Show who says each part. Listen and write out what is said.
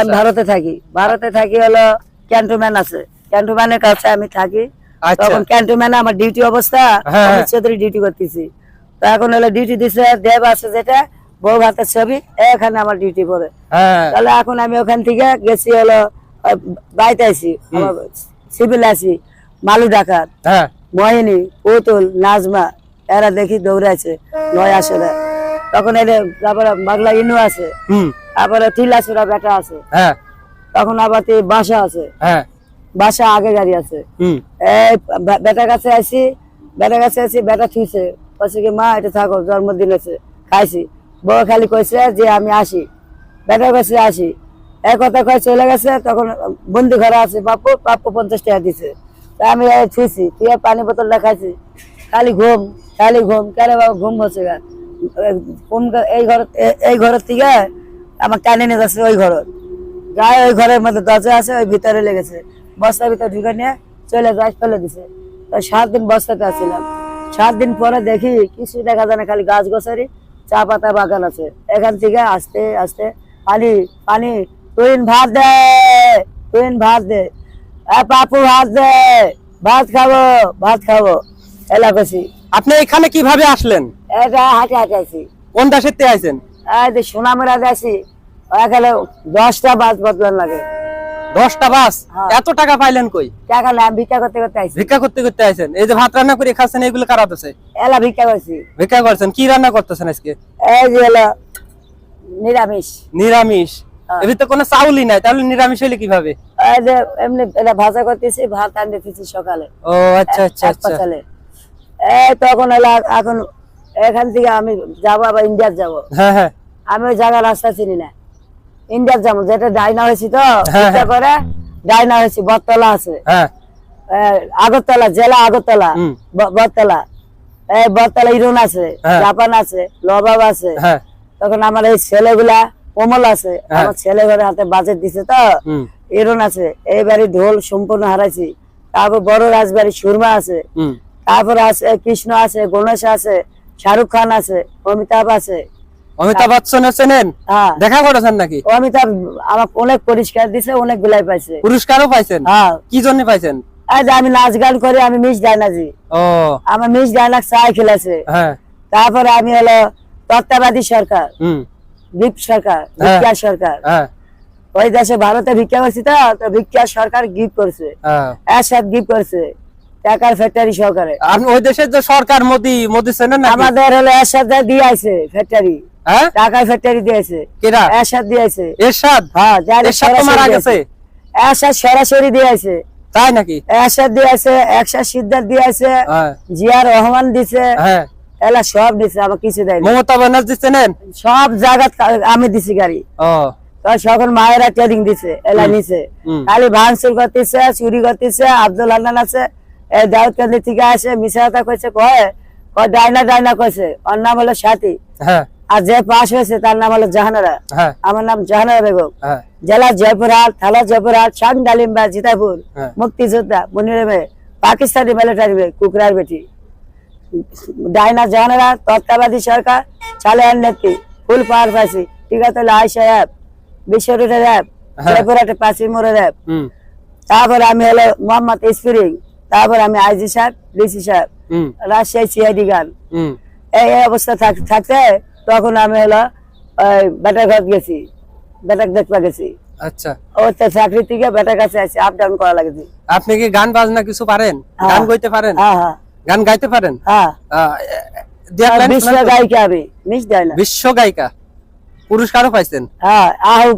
Speaker 1: আমি ভারতে থাকি। ভারতে থাকি হলো ক্যান্টনম্যান আছে। ক্যান্টনম্যানের কাছে আমি থাকি।
Speaker 2: আচ্ছা।
Speaker 1: তখন ক্যান্টনম্যানে আমার ডিউটি অবস্থা
Speaker 2: হ্যাঁ।
Speaker 1: চৌধুরী ডিউটি করতেছি। তো এখন হলো ডিউটি দিছে দেব আছে যেটা বউ ভাতের ছবি এখানে আমার ডিউটি পড়ে।
Speaker 2: হ্যাঁ।
Speaker 1: তাহলে এখন আমি ওখান থেকে গেছি হলো বাড়িতে আছি সিভিল আছি মালু ডাকাত
Speaker 2: হ্যাঁ।
Speaker 1: মহিনী পুতুল নাজমা এরা দেখি দৌড়াইছে নয় আসলে তখন এদের তারপরে বাংলা ইনু আছে। তারপরে তিলাসুরা বেটা আছে।
Speaker 2: হ্যাঁ।
Speaker 1: তখন আবার তে বাসা আছে।
Speaker 2: হ্যাঁ।
Speaker 1: বাসা আগে গাড়ি আছে।
Speaker 2: হুম।
Speaker 1: এই বে- বেটার কাছে আসি বেটার কাছে আসি বেটা থুইছে। বলছে কি মা এটা থাকো জন্মদিন আছে খাইছি। বউ খালি কইছে যে আমি আসি। বেটার কাছে আসি। এক কথা কয়ে চলে গেছে তখন বন্দি ঘরে আছে বাপু বাপু পঞ্চাশ টাকা দিছে। তা আমি থুইছি তুই পানি বোতলটা খাইছি খালি ঘুম খালি ঘুম কেন বাবা ঘুম হচ্ছে গা? ঘুম কা- এই ঘর এই ঘরের থেকে আমার টানে নিয়ে যাচ্ছে ওই ঘর। গায়ে ওই ঘরের মধ্যে দরজা আছে, ওই ভিতরে লেগেছে। বস্তার ভিতরে ঢুকে নিয়ে চলে গাছ ফেলে দিছে। তো সাত দিন বস্তাতে আসছিলাম সাত দিন পরে দেখি কিছু দেখা যায় না, খালি গাছ গোছারি চা পাতা বাগান আছে। এখান থেকে আসতে আসতে পানি পানি তুই ভাত দে তুই ভাত দে। পাপু, ভাত দে, ভাত খাব ভাত খাব। এলা কছি
Speaker 2: আপনি এখানে কীভাবে আসলেন?
Speaker 1: এটা হাঁটে হাঁটে আছি
Speaker 2: কোন দেশের তে আইছেন?
Speaker 1: এই যে সোনামেরা আছি এখানে দশটা বাস বদলান লাগে।
Speaker 2: দশটা বাস?
Speaker 1: হ্যাঁ।
Speaker 2: এত টাকা পাইলেন কই?
Speaker 1: টাকা না ভিক্ষা করতে করতে আইছি।
Speaker 2: ভিক্ষা করতে করতে আইছেন। এই যে ভাত রান্না করে খাচ্ছেন এগুলো কারাতেছে
Speaker 1: এলা ভিক্ষা করছি।
Speaker 2: ভিক্ষা করছেন। কি রান্না করতেছেন আজকে?
Speaker 1: এই যে হলো নিরামিষ।
Speaker 2: নিরামিষ।
Speaker 1: হ্যাঁ।
Speaker 2: এর ভিতরে কোনো চাউলই নাই তাহলে নিরামিষ হইলে কীভাবে?
Speaker 1: এই যে এমনি এটা ভাজা করতেছি ভাত আনতে দিতেছি সকালে।
Speaker 2: ও আচ্ছা আচ্ছা আচ্ছা।
Speaker 1: এই তখন হলো এখন এখান থেকে আমি যাব আবার ইন্ডিয়ার যাব।
Speaker 2: হ্যাঁ হ্যাঁ।
Speaker 1: আমি ওই জায়গার রাস্তা চিনি না। ইন্ডিয়ার যাব যেটা ডাইনা হয়েছি তো
Speaker 2: হ্যাঁ,
Speaker 1: করে ডাইনা হয়েছি বটতলা আছে।
Speaker 2: হ্যাঁ।
Speaker 1: আগরতলা জেলা আগরতলা। বটতলা। এই বটতলা ইরুন আছে
Speaker 2: হ্যাঁ।
Speaker 1: জাপান আছে লবাব আছে।
Speaker 2: হ্যাঁ।
Speaker 1: তখন আমার এই ছেলেগুলা কোমল আছে।
Speaker 2: হ্যাঁ।
Speaker 1: আমার ছেলে ঘরে হাতে বাজেট দিছে তো এরন আছে। এইবারে ঢোল সম্পূর্ণ হারাইছি। তারপর বড় রাজবাড়ি সুরমা আছে। তারপর আছে কৃষ্ণ আছে গণেশ আছে। শাহরুখ খান আছে অমিতাভ আছে।
Speaker 2: অমিতাভ বচ্চন চেনেন
Speaker 1: হ্যাঁ।
Speaker 2: দেখা করেছেন নাকি?
Speaker 1: অমিতাভ আমার অনেক পরিষ্কার দিছে অনেক গুলাই পাইছে।
Speaker 2: পুরস্কারও পাইছেন?
Speaker 1: হ্যাঁ।
Speaker 2: কি জন্য পাইছেন?
Speaker 1: আমি নাচ গান করি আমি মিস ডাইনাজি
Speaker 2: ও।
Speaker 1: আমার মিস ডাইনাক চাই খেলেছে।
Speaker 2: হ্যাঁ।
Speaker 1: তারপরে আমি হলো তত্ত্বাবাদী সরকার দীপ সরকার ভিক্ষা সরকার।
Speaker 2: হ্যাঁ।
Speaker 1: ওই দেশে ভারতে ভিক্ষা করছি তো ভিক্ষা সরকার গিফট করছে।
Speaker 2: হ্যাঁ।
Speaker 1: এরশাদ গিফট করছে। টাকার ফ্যাক্টরি সহকারে।
Speaker 2: আপনি ওই দেশের যে সরকার মোদি মোদি না
Speaker 1: আমাদের হলো এরশাদ দিয়ে আছে ফ্যাক্টরি
Speaker 2: হ্যাঁ?
Speaker 1: টাকার ফ্যাক্টরি দিয়েছে।
Speaker 2: কেরা
Speaker 1: এরশাদ দিয়েছে।
Speaker 2: এরশাদ?
Speaker 1: হ্যাঁ
Speaker 2: এরশাদ তো মারা গেছে
Speaker 1: এরশাদ সরাসরি দিয়েছে।
Speaker 2: তাই নাকি?
Speaker 1: এরশাদ দিয়েছে সিদ্ধার দিয়েছে
Speaker 2: হ্যাঁ।
Speaker 1: জিয়া রহমান দিছে
Speaker 2: হ্যাঁ।
Speaker 1: এলা সব দিছে আমার কিছু দেয়নি।
Speaker 2: মমতা ব্যানার্জি চেনেন
Speaker 1: সব জায়গা আমি দিছি গাড়ি।
Speaker 2: ও।
Speaker 1: সকল মায়েরা ট্রেনিং দিছে এলা নিছে। খালি ভাঙচুর করতেছে চুরি করতেছে আব্দুল হান্নান আছে এই দাউদ কান্দি থেকে আসে মিশাতা কইছে কয়? কয় ডাইনা ডাইনা কইছে। ওর নাম হলো সাথী।
Speaker 2: হ্যাঁ।
Speaker 1: আর যে পাশ হয়েছে তার নাম হলো জাহানারা।
Speaker 2: হ্যাঁ।
Speaker 1: আমার নাম জাহানারা বেগম।
Speaker 2: হ্যাঁ।
Speaker 1: জেলা জয়পুরহাট থানা জয়পুরহাট শান ডালিম্বা জিতাপুর। মুক্তিযোদ্ধা মুনির পাকিস্তানি মিলিটারি কুকরার বেটি। ডাইনা জাহানারা তত্ত্বাবাদী সরকার চালায়ান নেত্রী ফুল পাওয়ার ঠিক আছে আয়সা অ্যাপ বিশ্ব রোডের অ্যাপ। জয়পুরহাটে পাঁচি মোড়ের অ্যাপ। তারপর আমি হলো মোহাম্মদ ইসফিরিং তারপর আমি আইজি সাহেব ডিসি সাহেব রাজশাহী সিআইডি গান এই অবস্থা থাকতে তখন আমি হলো বেটার ঘর গেছি বেটার দেখবা গেছি।
Speaker 2: আচ্ছা।
Speaker 1: ও তো চাকরি থেকে বেটার কাছে আছে আপ ডাউন করা লাগেছে।
Speaker 2: আপনি কি গান বাজনা কিছু পারেন?
Speaker 1: হ্যাঁ।
Speaker 2: গান গাইতে পারেন?
Speaker 1: হ্যাঁ হ্যাঁ।
Speaker 2: গান গাইতে পারেন?
Speaker 1: হ্যাঁ। বিশ্ব গায়িকা আমি।
Speaker 2: বিশ্ব গায়িকা। পুরস্কারও পাইছেন।
Speaker 1: হ্যাঁ আহু